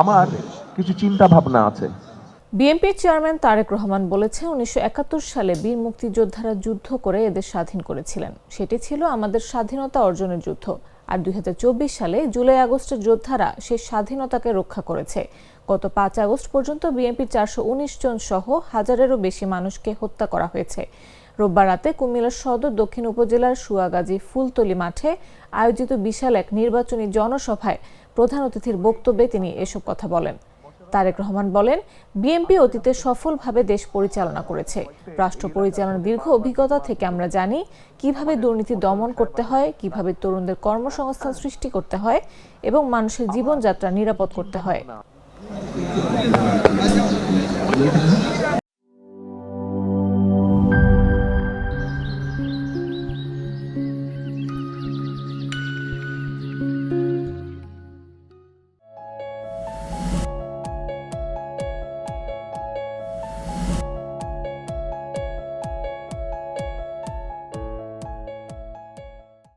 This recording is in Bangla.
আমার কিছু চিন্তা ভাবনা আছে। বিএনপির চেয়ারম্যান তারেক রহমান বলেছেন উনিশশো সালে বীর মুক্তিযোদ্ধারা যুদ্ধ করে এদের স্বাধীন করেছিলেন। সেটি ছিল আমাদের স্বাধীনতা অর্জনের যুদ্ধ। আর দুই সালে জুলাই আগস্টের যোদ্ধারা সেই স্বাধীনতাকে রক্ষা করেছে। গত পাঁচ আগস্ট পর্যন্ত বিএনপির চারশো উনিশ জন সহ হাজারেরও বেশি মানুষকে হত্যা করা হয়েছে। রোববার রাতে কুমিল্লা সদর দক্ষিণ উপজেলার সুয়াগাজী ফুলতলি মাঠে আয়োজিত বিশাল এক নির্বাচনী জনসভায় প্রধান অতিথির বক্তব্যে তিনি এসব কথা বলেন। তারেক রহমান বলেন, বিএনপি অতীতে সফলভাবে দেশ পরিচালনা করেছে। রাষ্ট্র পরিচালনার দীর্ঘ অভিজ্ঞতা থেকে আমরা জানি কীভাবে দুর্নীতি দমন করতে হয়, কীভাবে তরুণদের কর্মসংস্থান সৃষ্টি করতে হয় এবং মানুষের জীবনযাত্রা নিরাপদ করতে হয়।